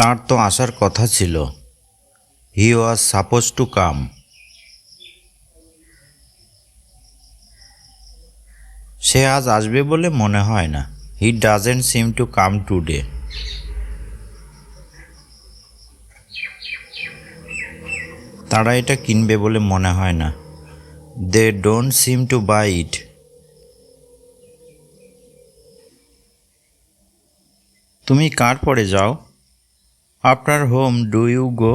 তার তো আসার কথা ছিল। হি ওয়াজ সাপোজ টু কাম সে আজ আসবে বলে মনে হয় না। He doesn't seem to come today তারা এটা কিনবে বলে মনে হয় না। They don't seem to buy it তুমি কার পরে যাও? After home do you go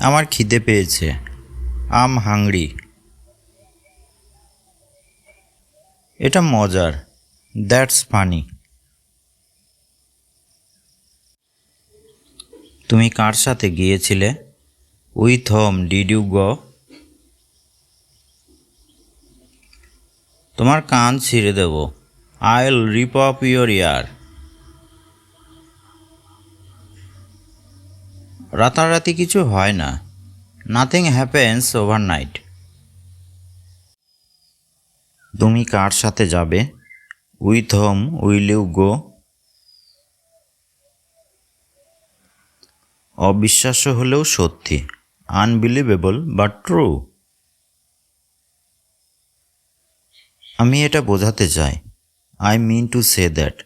আমার খিদে পেয়েছে। আম হাংরি এটা মজার। দ্যাটস ফানি তুমি কার সাথে গিয়েছিলে? With home did you go তোমার কান ছিঁড়ে দেব। আইল রিপ অফ ইয়োর ইয়ার রাতারাতি কিছু হয় না। নাথিং হ্যাপেন্স ওভারনাইট তুমি কার সাথে যাবে? With home will you go অবিশ্বাস্য হলেও সত্যি। আনবিলিভেবল বাট ট্রু আমি এটা বোঝাতে চাই। I mean to say that